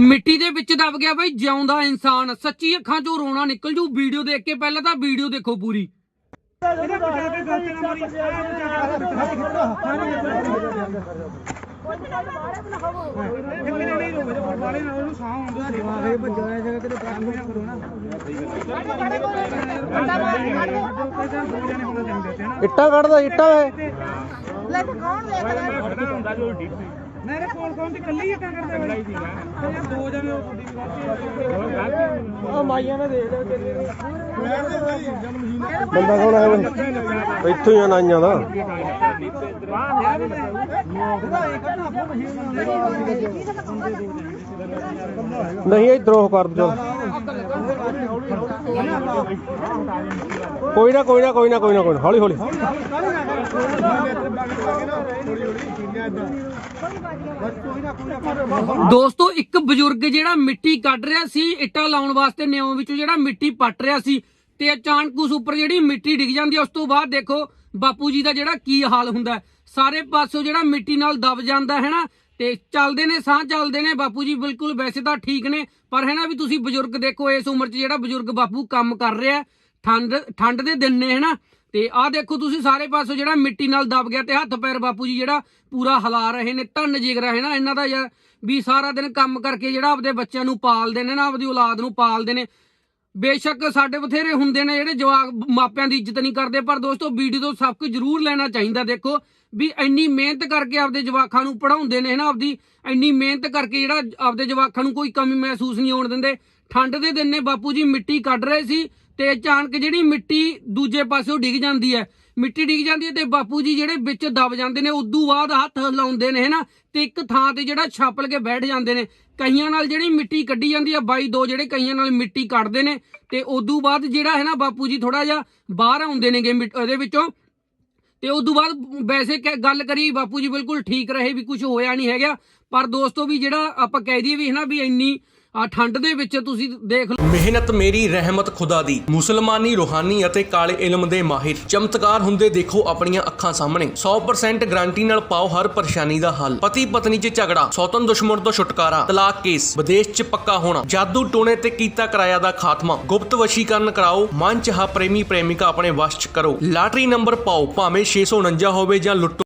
ਮਿੱਟੀ ਦੇ ਵਿੱਚ ਦਬ ਗਿਆ ਬਈ, ਜਿਉਂਦਾ ਇਨਸਾਨ। ਸੱਚੀ ਅੱਖਾਂ 'ਚੋਂ ਰੋਣਾ ਨਿਕਲ ਜੂ। ਵੀਡੀਓ ਦੇਖ ਕੇ ਪਹਿਲਾਂ ਤਾਂ ਵੀਡੀਓ ਦੇਖੋ ਪੂਰੀ। ਇੱਟਾ ਕੱਢਦਾ ਇੱਟਾ ਵੇ। ਲੈ ਤੇ ਕੌਣ ਦੇਖਦਾ ਮੇਰੇ ਕੋਲ ਕੌਣ ਤੇ ਕੱਲੀ ਹੀ ਕਿਆ ਕਰਦੇ ਬਈ ਯਾਰ ਦੋ ਜਣੇ ਉਹ ਤੁਹਾਡੀ ਗਲਤੀ ਆ ਮਾਈਆਂ ਨੇ ਦੇਖ ਲਿਆ ਬੰਦਾ ਕੌਣ ਆਇਆ ਵੇ? ਇੱਥੋਂ ਹੀ ਆ ਨਾਈਆਂ ਦਾ। ਨਹੀਂ ਇਧਰੋਂ ਕਰ ਦੋ ਕੋਈ ਨਾ ਕੋਈ ਨਾ ਕੋਈ ਨਾ ਕੋਈ ਨਾ ਕੋਈ ਨਾ। ਹੌਲੀ ਹੌਲੀ। ਦੋਸਤੋ, ਇੱਕ ਬਜ਼ੁਰਗ ਜਿਹੜਾ ਮਿੱਟੀ ਕੱਢ ਰਿਹਾ ਸੀ, ਇੱਟਾਂ ਲਾਉਣ ਵਾਸਤੇ ਨਿਉਂ ਵਿੱਚੋਂ ਜਿਹੜਾ ਮਿੱਟੀ ਪੱਟ ਰਿਹਾ ਸੀ ਤੇ ਅਚਾਨਕ ਉਸ ਉੱਪਰ ਜਿਹੜੀ ਮਿੱਟੀ ਡਿੱਗ ਜਾਂਦੀ ਹੈ, ਉਸ ਤੋਂ ਬਾਅਦ ਦੇਖੋ, ਬਾਪੂ ਜੀ ਦਾ ਜਿਹੜਾ ਕੀ ਹਾਲ ਹੁੰਦਾ ਸਾਰੇ ਪਾਸੋਂ ਜਿਹੜਾ ਮਿੱਟੀ ਨਾਲ ਦਬ ਜਾਂਦਾ ਹੈ ਨਾ ਤੇ ਚੱਲਦੇ ਨੇ, ਸਾਹ ਚੱਲਦੇ ਨੇ। ਬਾਪੂ ਜੀ ਬਿਲਕੁਲ ਵੈਸੇ ਤਾਂ ਠੀਕ ਨੇ, ਪਰ ਹੈ ਨਾ ਵੀ ਤੁਸੀਂ ਬਜ਼ੁਰਗ ਦੇਖੋ, ਇਸ ਉਮਰ 'ਚ ਜਿਹੜਾ ਬਜ਼ੁਰਗ ਬਾਪੂ ਕੰਮ ਕਰ ਰਿਹਾ, ਠੰਡ ਠੰਡ ਦੇ ਦਿਨ ਨੇ, ਹੈ ਨਾ? ਤੇ ਆਹ ਦੇਖੋ ਤੁਸੀਂ ਸਾਰੇ ਪਾਸੋਂ ਜਿਹੜਾ ਮਿੱਟੀ ਨਾਲ ਦਬ ਗਿਆ ਤੇ ਹੱਥ ਪੈਰ ਬਾਪੂ ਜੀ ਜਿਹੜਾ ਪੂਰਾ ਹਿਲਾ ਰਹੇ ਨੇ, ਧੰਨ ਜਿਗਰਾ ਹੈ ਨਾ। ਇਹਨਾਂ ਦਾ ਯਾਰ ਵੀ ਸਾਰਾ ਦਿਨ ਕੰਮ ਕਰਕੇ ਜਿਹੜਾ ਆਪਦੇ ਬੱਚਿਆਂ ਨੂੰ ਪਾਲਦੇ ਨੇ ਨਾ, ਆਪਦੀ ਔਲਾਦ ਨੂੰ ਪਾਲਦੇ ਨੇ। ਬੇਸ਼ੱਕ ਸਾਡੇ ਬਥੇਰੇ ਹੁੰਦੇ ਨੇ ਜਿਹੜੇ ਜਵਾਕ ਮਾਪਿਆਂ ਦੀ ਇੱਜ਼ਤ ਨਹੀਂ ਕਰਦੇ, ਪਰ ਦੋਸਤੋ ਵੀਡੀਓ ਤੋਂ ਸਭ ਕੁਝ ਜ਼ਰੂਰ ਲੈਣਾ ਚਾਹੀਦਾ, ਦੇਖੋ, ਵੀ ਇੰਨੀ ਮਿਹਨਤ ਕਰਕੇ ਆਪਦੇ ਜਵਾਕਾਂ ਨੂੰ ਪੜਾਉਂਦੇ ਨੇ ਨਾ ਆਪਦੀ ਇੰਨੀ ਮਿਹਨਤ ਕਰਕੇ ਜਿਹੜਾ ਆਪਦੇ ਜਵਾਕਾਂ ਨੂੰ ਕੋਈ ਕਮੀ ਮਹਿਸੂਸ ਨਹੀਂ ਹੋਣ ਦਿੰਦੇ। ਠੰਡ ਦੇ ਦਿਨ ਨੇ ਬਾਪੂ ਜੀ ਮਿੱਟੀ ਕੱਢ ਰਹੇ ਸੀ ਤੇ ਅਚਾਨਕ ਜਿਹੜੀ ਮਿੱਟੀ ਦੂਜੇ ਪਾਸਿਓਂ ਡਿੱਗ ਜਾਂਦੀ ਹੈ। ਮਿੱਟੀ ਡਿੱਗ ਜਾਂਦੀ ਹੈ ਤੇ ਬਾਪੂ ਜੀ ਜਿਹੜੇ ਵਿੱਚ ਦਬ ਜਾਂਦੇ ਨੇ, ਉਦੋਂ ਬਾਅਦ ਹੱਥ ਲਾਉਂਦੇ ਨੇ, ਹਨਾ? ਤੇ ਇੱਕ ਥਾਂ ਤੇ ਜਿਹੜਾ ਛਾਪਲ ਕੇ ਬੈਠ ਜਾਂਦੇ ਨੇ। ਕਈਆਂ ਨਾਲ ਜਿਹੜੀ ਮਿੱਟੀ ਕੱਢੀ ਜਾਂਦੀ ਆ ਬਾਈ ਦੋ ਜਿਹੜੇ ਕਈਆਂ ਨਾਲ ਮਿੱਟੀ ਕੱਢਦੇ ਨੇ। ਤੇ ਉਦੋਂ ਬਾਅਦ ਜਿਹੜਾ ਹੈ ਨਾ, ਬਾਪੂ ਜੀ ਥੋੜਾ ਜਿਹਾ ਬਾਹਰ ਆਉਂਦੇ ਨੇਗੇ ਮਿੱਟ- ਉਹਦੇ ਵਿੱਚੋਂ। ਤੇ ਤੋਂ ਬਾਅਦ ਵੈਸੇ ਕਹਿ- ਗੱਲ ਕਰੀ, ਬਾਪੂ ਜੀ ਬਿਲਕੁਲ ਠੀਕ ਰਹੇ ਵੀ ਕੁਝ ਹੋਇਆ ਨਹੀਂ ਹੈਗਾ। ਪਰ ਦੋਸਤੋ ਵੀ ਜਿਹੜਾ ਆਪਾਂ ਕਹਿ ਦਈਏ ਵੀ ਹੈ ਨਾ, ਵੀ ਇੰਨੀ ਆ, ਠੰਡ ਦੇ ਵਿੱਚ ਤੁਸੀਂ ਦੇਖ ਲਓ। ਮਿਹਨਤ ਮੇਰੀ ਰਹਿਮਤ ਖੁਦਾ ਦੀ। ਮੁਸਲਮਾਨੀ ਰੂਹਾਨੀ ਅਤੇ ਕਾਲੇ ਇਲਮ ਦੇ ਮਾਹਿਰ। ਚਮਤਕਾਰ ਹੁੰਦੇ ਦੇਖੋ ਆਪਣੀਆਂ ਅੱਖਾਂ ਸਾਹਮਣੇ। 100% ਗਾਰੰਟੀ ਨਾਲ ਪਾਓ ਹਰ ਪਰੇਸ਼ਾਨੀ ਦਾ ਹੱਲ। ਪਤੀ ਪਤਨੀ 'ਚ ਝਗੜਾ ਸੌਤਨ ਦੁਸ਼ਮਣ ਤੋਂ ਛੁਟਕਾਰਾ ਤਲਾਕ ਕੇਸ। ਵਿਦੇਸ਼ 'ਚ ਪੱਕਾ ਹੋਣਾ ਜਾਦੂ ਟੋਣੇ ਤੇ ਕੀਤਾ ਕਿਰਾਇਆ ਦਾ ਖਾਤਮਾ। ਗੁਪਤ ਵਸ਼ੀਕਰਨ ਕਰਾਓ ਮਨ ਚਾਹਾ ਪ੍ਰੇਮੀ ਪ੍ਰੇਮਿਕਾ ਆਪਣੇ ਵਸ਼ 'ਚ ਕਰੋ। ਲਾਟਰੀ ਨੰਬਰ ਪਾਓ ਭਾਵੇਂ 649 ਹੋਵੇ ਜਾਂ ਲੁੱਟੋ